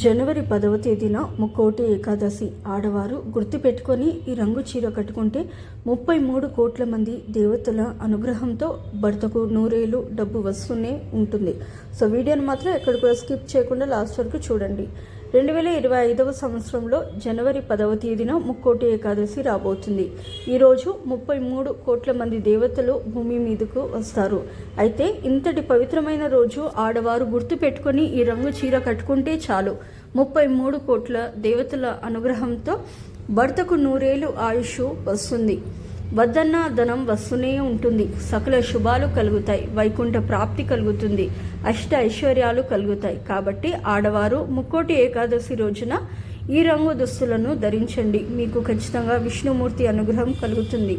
జనవరి పదవ తేదీన ముక్కోటి ఏకాదశి. ఆడవారు గుర్తుపెట్టుకొని ఈ రంగు చీర కట్టుకుంటే ముప్పై మూడు కోట్ల మంది దేవతల అనుగ్రహంతో భర్తకు నూరేళ్ళు డబ్బు వస్తూనే ఉంటుంది. సో వీడియోని మాత్రం ఎక్కడ కూడా స్కిప్ చేయకుండా లాస్ట్ వరకు చూడండి. రెండు వేల ఇరవై ఐదవ సంవత్సరంలో జనవరి పదవ తేదీన ముక్కోటి ఏకాదశి రాబోతుంది. ఈరోజు ముప్పై మూడు కోట్ల మంది దేవతలు భూమి మీదకు వస్తారు. అయితే ఇంతటి పవిత్రమైన రోజు ఆడవారు గుర్తు పెట్టుకొని ఈ రంగు చీర కట్టుకుంటే చాలు. ముప్పై మూడు కోట్ల దేవతల అనుగ్రహంతో భర్తకు నూరేళ్ళు ఆయుష్ వస్తుంది. వద్దన్న ధనం వస్తూనే ఉంటుంది. సకల శుభాలు కలుగుతాయి. వైకుంఠ ప్రాప్తి కలుగుతుంది. అష్ట ఐశ్వర్యాలు కలుగుతాయి. కాబట్టి ఆడవారు ముక్కోటి ఏకాదశి రోజున ఈ రంగు దుస్తులను ధరించండి. మీకు ఖచ్చితంగా విష్ణుమూర్తి అనుగ్రహం కలుగుతుంది.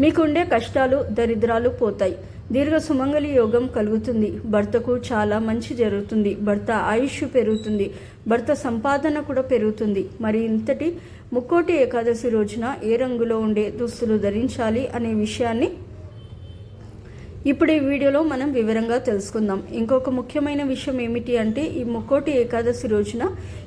మీకుండే కష్టాలు దరిద్రాలు పోతాయి. దీర్ఘ సుమంగళి యోగం కలుగుతుంది. భర్తకు చాలా మంచి జరుగుతుంది. భర్త ఆయుష్ పెరుగుతుంది. భర్త సంపాదన కూడా పెరుగుతుంది. మరి ఇంతటి ముక్కోటి ఏకాదశి రోజున ఏ రంగులో ఉండే దుస్తులు ధరించాలి అనే విషయాన్ని ఇప్పుడు ఈ వీడియోలో మనం వివరంగా తెలుసుకుందాం. ఇంకొక ముఖ్యమైన విషయం ఏమిటి అంటే ఈ ముక్కోటి ఏకాదశి రోజున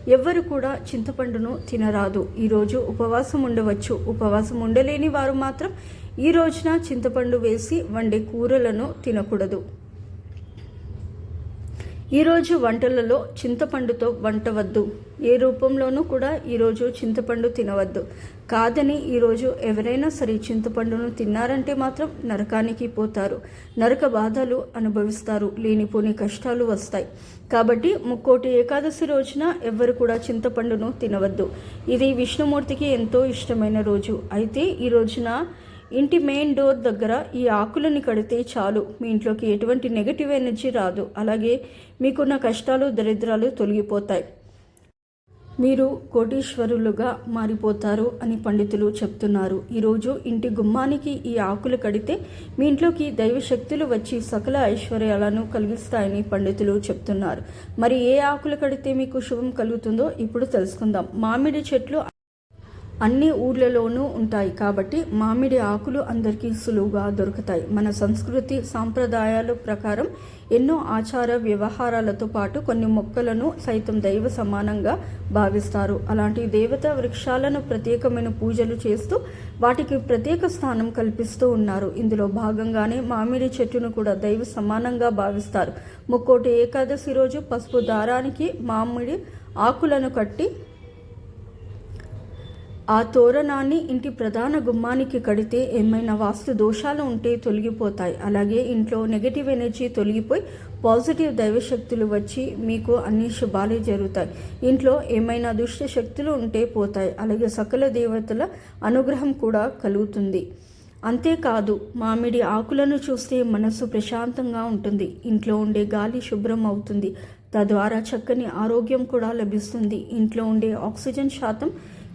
ఎవ్వరు కూడా చింతపండును తినరాదు. ఈరోజు ఉపవాసం ఉండవచ్చు. ఉపవాసం ఉండలేని వారు మాత్రం ఈ రోజున చింతపండు వేసి వండే కూరలను తినకూడదు. ఈరోజు వంటలలో చింతపండుతో వంట వద్దు. ఏ రూపంలోనూ కూడా ఈరోజు చింతపండు తినవద్దు. కాదని ఈరోజు ఎవరైనా సరే చింతపండును తిన్నారంటే మాత్రం నరకానికి పోతారు. నరక బాధలు అనుభవిస్తారు. లేనిపోని కష్టాలు వస్తాయి. కాబట్టి ముక్కోటి ఏకాదశి రోజున ఎవ్వరు కూడా చింతపండును తినవద్దు. ఇది విష్ణుమూర్తికి ఎంతో ఇష్టమైన రోజు. అయితే ఈ రోజున ఇంటి మెయిన్ డోర్ దగ్గర ఈ ఆకులని కడితే చాలు. మీ ఇంట్లోకి ఎటువంటి నెగటివ్ ఎనర్జీ రాదు. అలాగే మీకున్న కష్టాలు దరిద్రాలు తొలగిపోతాయి. మీరు కోటీశ్వరులుగా మారిపోతారు అని పండితులు చెప్తున్నారు. ఈరోజు ఇంటి గుమ్మానికి ఈ ఆకులు కడితే మీ ఇంట్లోకి దైవశక్తులు వచ్చి సకల ఐశ్వర్యాలను కలిగిస్తాయని పండితులు చెప్తున్నారు. మరి ఏ ఆకులు కడితే మీకు శుభం కలుగుతుందో ఇప్పుడు తెలుసుకుందాం. మామిడి చెట్లు అన్ని ఊర్లలోనూ ఉంటాయి కాబట్టి మామిడి ఆకులు అందరికీ సులువుగా దొరుకుతాయి. మన సంస్కృతి సాంప్రదాయాల ప్రకారం ఎన్నో ఆచార వ్యవహారాలతో పాటు కొన్ని మొక్కలను సైతం దైవ సమానంగా భావిస్తారు. అలాంటి దేవత వృక్షాలను ప్రత్యేకమైన పూజలు చేస్తూ వాటికి ప్రత్యేక స్థానం కల్పిస్తూ ఉన్నారు. ఇందులో భాగంగానే మామిడి చెట్టును కూడా దైవ సమానంగా భావిస్తారు. ముక్కోటి ఏకాదశి రోజు పసుపు దారానికి మామిడి ఆకులను కట్టి ఆ తోరణాన్ని ఇంటి ప్రధాన గుమ్మానికి కడితే ఏమైనా వాస్తు దోషాలు ఉంటే తొలగిపోతాయి. అలాగే ఇంట్లో నెగటివ్ ఎనర్జీ తొలగిపోయి పాజిటివ్ దైవశక్తులు వచ్చి మీకు అన్ని శుభాలే జరుగుతాయి. ఇంట్లో ఏమైనా దుష్ట శక్తులు ఉంటే పోతాయి. అలాగే సకల దేవతల అనుగ్రహం కూడా కలుగుతుంది. అంతేకాదు మామిడి ఆకులను చూస్తే మనసు ప్రశాంతంగా ఉంటుంది. ఇంట్లో ఉండే గాలి శుభ్రం అవుతుంది. తద్వారా చక్కని ఆరోగ్యం కూడా లభిస్తుంది. ఇంట్లో ఉండే ఆక్సిజన్ శాతం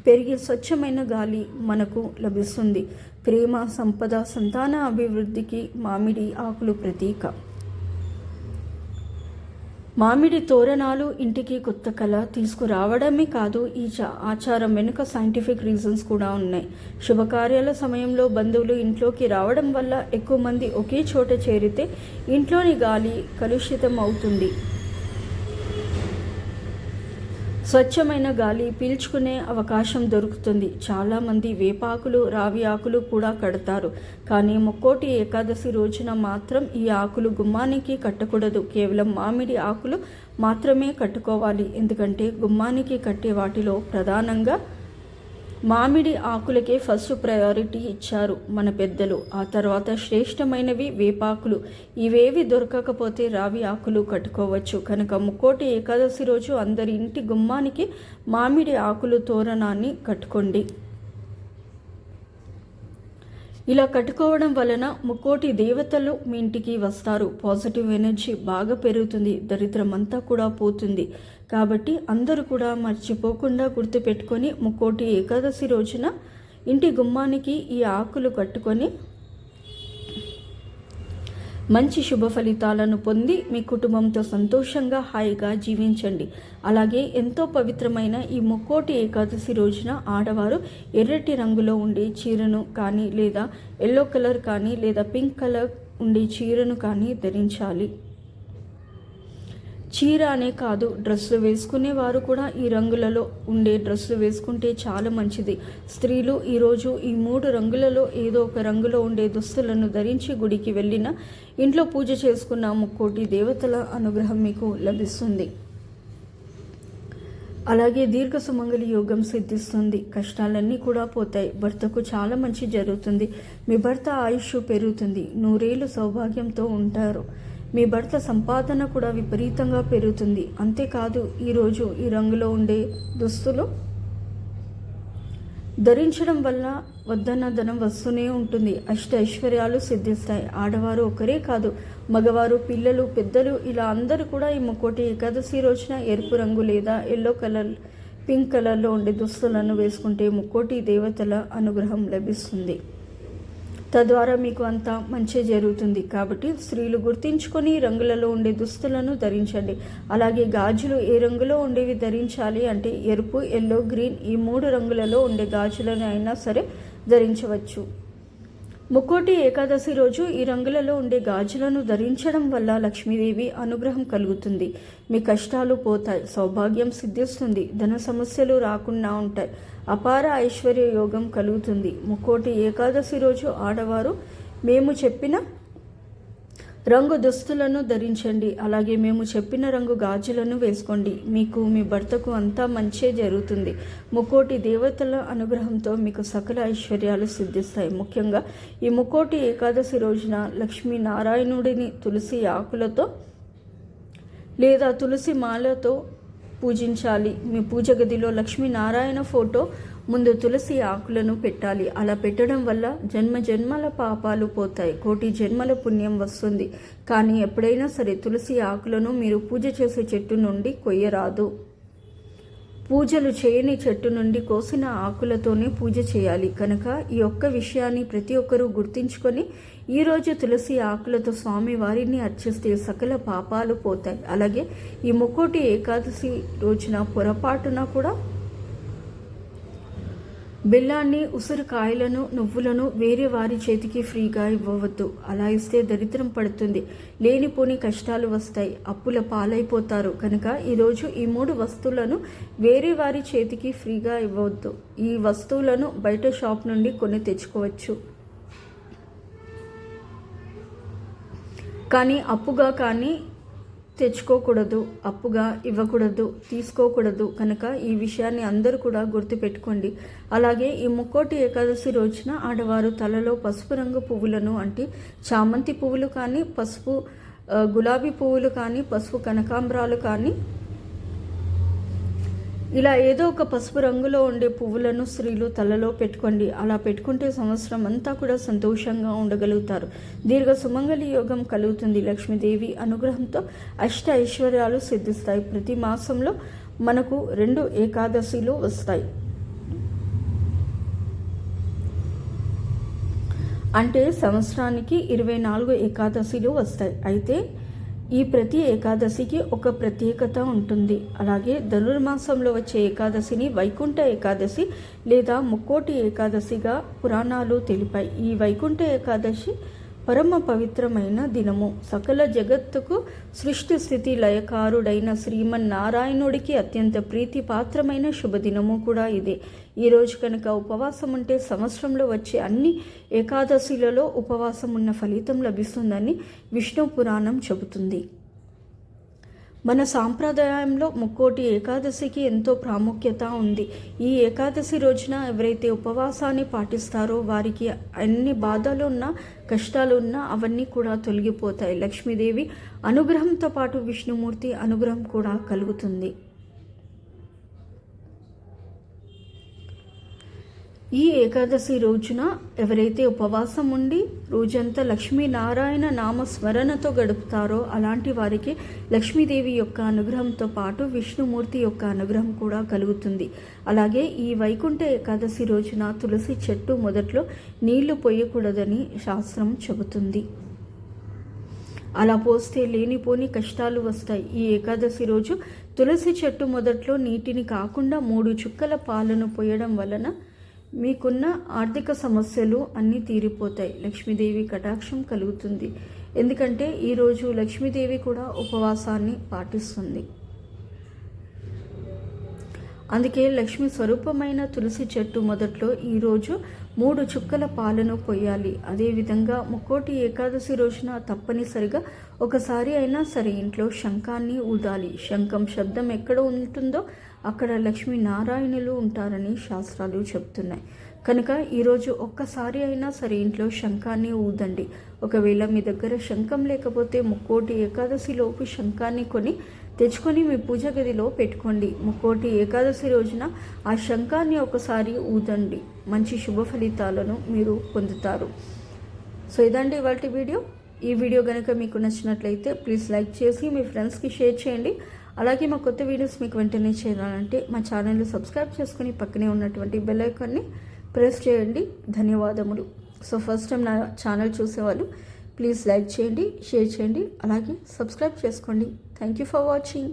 పెరిగి స్వచ్ఛమైన గాలి మనకు లభిస్తుంది. ప్రేమ సంపద సంతాన అభివృద్ధికి మామిడి ఆకులు ప్రతీక. మామిడి తోరణాలు ఇంటికి కొత్త కళ తీసుకురావడమే కాదు ఈ ఆచారం వెనుక సైంటిఫిక్ రీజన్స్ కూడా ఉన్నాయి. శుభకార్యాల సమయంలో బంధువులు ఇంట్లోకి రావడం వల్ల ఎక్కువ మంది ఒకే చోట చేరితే ఇంట్లోని గాలి కలుషితం అవుతుంది. స్వచ్ఛమైన గాలి పీల్చుకునే అవకాశం దొరుకుతుంది. చాలామంది వేపాకులు రావి ఆకులు కూడా కడతారు. కానీ ముక్కోటి ఏకాదశి రోజున మాత్రం ఈ ఆకులు గుమ్మానికి కట్టకూడదు. కేవలం మామిడి ఆకులు మాత్రమే కట్టుకోవాలి. ఎందుకంటే గుమ్మానికి కట్టే వాటిలో ప్రధానంగా మామిడి ఆకులకే ఫస్ట్ ప్రయారిటీ ఇచ్చారు మన పెద్దలు. ఆ తర్వాత శ్రేష్టమైనవి వేపాకులు. ఇవేవి దొరకకపోతే రావి ఆకులు కట్టుకోవచ్చు. కనుక ముక్కోటి ఏకాదశి రోజు అందరి ఇంటి గుమ్మానికి మామిడి ఆకులు తోరణాన్ని కట్టుకోండి. ఇలా కట్టుకోవడం వలన ముక్కోటి దేవతలు మీ ఇంటికి వస్తారు. పాజిటివ్ ఎనర్జీ బాగా పెరుగుతుంది. దరిద్రం అంతా కూడా పోతుంది. కాబట్టి అందరూ కూడా మర్చిపోకుండా గుర్తుపెట్టుకొని ముక్కోటి ఏకాదశి రోజున ఇంటి గుమ్మానికి ఈ ఆకులు కట్టుకొని మంచి శుభ ఫలితాలను పొంది మీ కుటుంబంతో సంతోషంగా హాయిగా జీవించండి. అలాగే ఎంతో పవిత్రమైన ఈ ముక్కోటి ఏకాదశి రోజున ఆడవారు ఎర్రటి రంగులో ఉండే చీరను కానీ లేదా ఎల్లో కలర్ కానీ లేదా పింక్ కలర్ ఉండే చీరను కానీ ధరించాలి. చీర అనే కాదు డ్రెస్సులు వేసుకునే వారు కూడా ఈ రంగులలో ఉండే డ్రెస్సులు వేసుకుంటే చాలా మంచిది. స్త్రీలు ఈరోజు ఈ మూడు రంగులలో ఏదో ఒక రంగులో ఉండే దుస్తులను ధరించి గుడికి వెళ్ళిన ఇంట్లో పూజ చేసుకున్న ముక్కోటి దేవతల అనుగ్రహం మీకు లభిస్తుంది. అలాగే దీర్ఘ సుమంగళి యోగం సిద్ధిస్తుంది. కష్టాలన్నీ కూడా పోతాయి. భర్తకు చాలా మంచి జరుగుతుంది. మీ భర్త ఆయుష్ పెరుగుతుంది. నూరేళ్ళు సౌభాగ్యంతో ఉంటారు. మీ భర్త సంపాదన కూడా విపరీతంగా పెరుగుతుంది. అంతేకాదు ఈరోజు ఈ రంగులో ఉండే దుస్తులు ధరించడం వల్ల వద్దన్న ధనం వస్తూనే ఉంటుంది. అష్ట ఐశ్వర్యాలు సిద్ధిస్తాయి. ఆడవారు ఒకరే కాదు మగవారు పిల్లలు పెద్దలు ఇలా అందరూ కూడా ఈ ముక్కోటి ఏకాదశి రోజున ఎరుపు రంగు లేదా ఎల్లో కలర్ పింక్ కలర్లో ఉండే దుస్తులను వేసుకుంటే ముక్కోటి దేవతల అనుగ్రహం లభిస్తుంది. తద్వారా మీకు అంతా మంచి జరుగుతుంది. కాబట్టి స్త్రీలు గుర్తించుకొని రంగులలో ఉండే దుస్తులను ధరించండి. అలాగే గాజులు ఏ రంగులో ఉండేవి ధరించాలి అంటే ఎరుపు ఎల్లో గ్రీన్ ఈ మూడు రంగులలో ఉండే గాజులను అయినా సరే ధరించవచ్చు. ముక్కోటి ఏకాదశి రోజు ఈ రంగులలో ఉండే గాజులను ధరించడం వల్ల లక్ష్మీదేవి అనుగ్రహం కలుగుతుంది. మీ కష్టాలు పోతాయి సౌభాగ్యం సిద్ధిస్తుంది ధన సమస్యలు రాకుండా ఉంటాయి. అపార ఐశ్వర్య యోగం కలుగుతుంది. ముక్కోటి ఏకాదశి రోజు ఆడవారు మేము చెప్పిన రంగు దుస్తులను ధరించండి. అలాగే మేము చెప్పిన రంగు గాజులను వేసుకోండి. మీకు మీ భర్తకు అంతా మంచే జరుగుతుంది. ముక్కోటి దేవతల అనుగ్రహంతో మీకు సకల ఐశ్వర్యాలు సిద్ధిస్తాయి. ముఖ్యంగా ఈ ముక్కోటి ఏకాదశి రోజున లక్ష్మీ నారాయణుడిని తులసి ఆకులతో లేదా తులసి మాలతో పూజించాలి. మీ పూజ గదిలో లక్ష్మీనారాయణ ఫోటో ముందు తులసి ఆకులను పెట్టాలి. అలా పెట్టడం వల్ల జన్మ జన్మల పాపాలు పోతాయి. కోటి జన్మల పుణ్యం వస్తుంది. కానీ ఎప్పుడైనా సరే తులసి ఆకులను మీరు పూజ చేసే చెట్టు నుండి కొయ్యరాదు. పూజలు చేయని చెట్టు నుండి కోసిన ఆకులతోనే పూజ చేయాలి. కనుక ఈ ఒక్క విషయాన్ని ప్రతి ఒక్కరూ గుర్తించుకొని ఈరోజు తులసి ఆకులతో స్వామి వారిని అర్చిస్తే సకల పాపాలు పోతాయి. అలాగే ఈ ముక్కోటి ఏకాదశి రోజున పొరపాటున కూడా బెల్లాన్ని ఉసిరికాయలను నువ్వులను వేరే వారి చేతికి ఫ్రీగా ఇవ్వవద్దు. అలా ఇస్తే దరిద్రం పడుతుంది. లేనిపోని కష్టాలు వస్తాయి. అప్పుల పాలైపోతారు. కనుక ఈరోజు ఈ మూడు వస్తువులను వేరే వారి చేతికి ఫ్రీగా ఇవ్వవద్దు. ఈ వస్తువులను బయట షాప్ నుండి కొని తెచ్చుకోవచ్చు. కానీ అప్పుగా కానీ తెచ్చుకోకూడదు అప్పుగా ఇవ్వకూడదు తీసుకోకూడదు కనుక ఈ విషయాన్ని అందరూ కూడా గుర్తుపెట్టుకోండి. అలాగే ఈ ముక్కోటి ఏకాదశి రోజున ఆడవారు తలలో పసుపు రంగు పువ్వులను అంటే చామంతి పువ్వులు కానీ పసుపు గులాబీ పువ్వులు కానీ పసుపు కనకాంబరాలు కానీ ఇలా ఏదో ఒక పసుపు రంగులో ఉండే పువ్వులను స్త్రీలు తలలో పెట్టుకోండి. అలా పెట్టుకుంటే సంవత్సరం అంతా కూడా సంతోషంగా ఉండగలుగుతారు. దీర్ఘ సుమంగళి యోగం కలుగుతుంది. లక్ష్మీదేవి అనుగ్రహంతో అష్ట ఐశ్వర్యాలు సిద్ధిస్తాయి. ప్రతి మాసంలో మనకు రెండు ఏకాదశిలు వస్తాయి. అంటే సంవత్సరానికి ఇరవై నాలుగు ఏకాదశిలు వస్తాయి. అయితే ఈ ప్రతి ఏకాదశికి ఒక ప్రత్యేకత ఉంటుంది. అలాగే ధనుర్మాసంలో వచ్చే ఏకాదశిని వైకుంఠ ఏకాదశి లేదా ముక్కోటి ఏకాదశిగా పురాణాలు తెలిపాయి. ఈ వైకుంఠ ఏకాదశి పరమ పవిత్రమైన దినము. సకల జగత్తుకు సృష్టి స్థితి లయకారుడైన శ్రీమన్నారాయణుడికి అత్యంత ప్రీతిపాత్రమైన శుభదినము కూడా ఇదే. ఈరోజు కనుక ఉపవాసం ఉంటే సంవత్సరంలో వచ్చే అన్ని ఏకాదశిలలో ఉపవాసం ఉన్న ఫలితం లభిస్తుందని విష్ణు పురాణం చెబుతుంది. మన సాంప్రదాయంలో ముక్కోటి ఏకాదశికి ఎంతో ప్రాముఖ్యత ఉంది. ఈ ఏకాదశి రోజున ఎవరైతే ఉపవాసాన్ని పాటిస్తారో వారికి అన్ని బాధలు ఉన్నా కష్టాలు ఉన్నా అవన్నీ కూడా తొలగిపోతాయి. లక్ష్మీదేవి అనుగ్రహంతో పాటు విష్ణుమూర్తి అనుగ్రహం కూడా కలుగుతుంది. ఈ ఏకాదశి రోజున ఎవరైతే ఉపవాసం ఉండి రోజంతా లక్ష్మీనారాయణ నామ స్మరణతో గడుపుతారో అలాంటి వారికి లక్ష్మీదేవి యొక్క అనుగ్రహంతో పాటు విష్ణుమూర్తి యొక్క అనుగ్రహం కూడా కలుగుతుంది. అలాగే ఈ వైకుంఠ ఏకాదశి రోజున తులసి చెట్టు మొదట్లో నీళ్ళు పోయకూడదని శాస్త్రం చెబుతుంది. అలా పోస్తే లేనిపోని కష్టాలు వస్తాయి. ఈ ఏకాదశి రోజు తులసి చెట్టు మొదట్లో నీటిని కాకుండా మూడు చుక్కల పాలను పోయడం వలన మీకున్న ఆర్థిక సమస్యలు అన్నీ తీరిపోతాయి. లక్ష్మీదేవి కటాక్షం కలుగుతుంది. ఎందుకంటే ఈరోజు లక్ష్మీదేవి కూడా ఉపవాసాన్ని పాటిస్తుంది. అందుకే లక్ష్మి స్వరూపమైన తులసి చెట్టు మొదట్లో ఈరోజు మూడు చుక్కల పాలను కొయ్యాలి. అదేవిధంగా ముక్కోటి ఏకాదశి రోజున తప్పనిసరిగా ఒకసారి అయినా సరే ఇంట్లో శంఖాన్ని ఊదాలి. శంఖం శబ్దం ఎక్కడ ఉంటుందో అక్కడ లక్ష్మీ నారాయణులు ఉంటారని శాస్త్రాలు చెప్తున్నాయి కనుక ఈరోజు ఒక్కసారి అయినా సరే ఇంట్లో శంఖాన్ని ఊదండి. ఒకవేళ మీ దగ్గర శంఖం లేకపోతే ముక్కోటి ఏకాదశిలోపు శంఖాన్ని కొని తెచ్చుకొని మీ పూజ గదిలో పెట్టుకోండి. ముక్కోటి ఏకాదశి రోజున ఆ శంఖాన్ని ఒకసారి ఊదండి. మంచి శుభ ఫలితాలను మీరు పొందుతారు. సో ఇదండి ఇవాళ వీడియో. ఈ వీడియో కనుక మీకు నచ్చినట్లయితే ప్లీజ్ లైక్ చేసి మీ ఫ్రెండ్స్కి షేర్ చేయండి. అలాగే మా కొత్త వీడియోస్ మీకు వెంటనే చేయాలంటే మా ఛానల్ని సబ్స్క్రైబ్ చేసుకుని పక్కనే ఉన్నటువంటి బెల్ ఐకాన్ని ప్రెస్ చేయండి. ధన్యవాదములు. సో ఫస్ట్ టైం నా ఛానల్ చూసేవాళ్ళు ప్లీజ్ లైక్ చేయండి షేర్ చేయండి అలాగే సబ్స్క్రైబ్ చేసుకోండి. Thank you for watching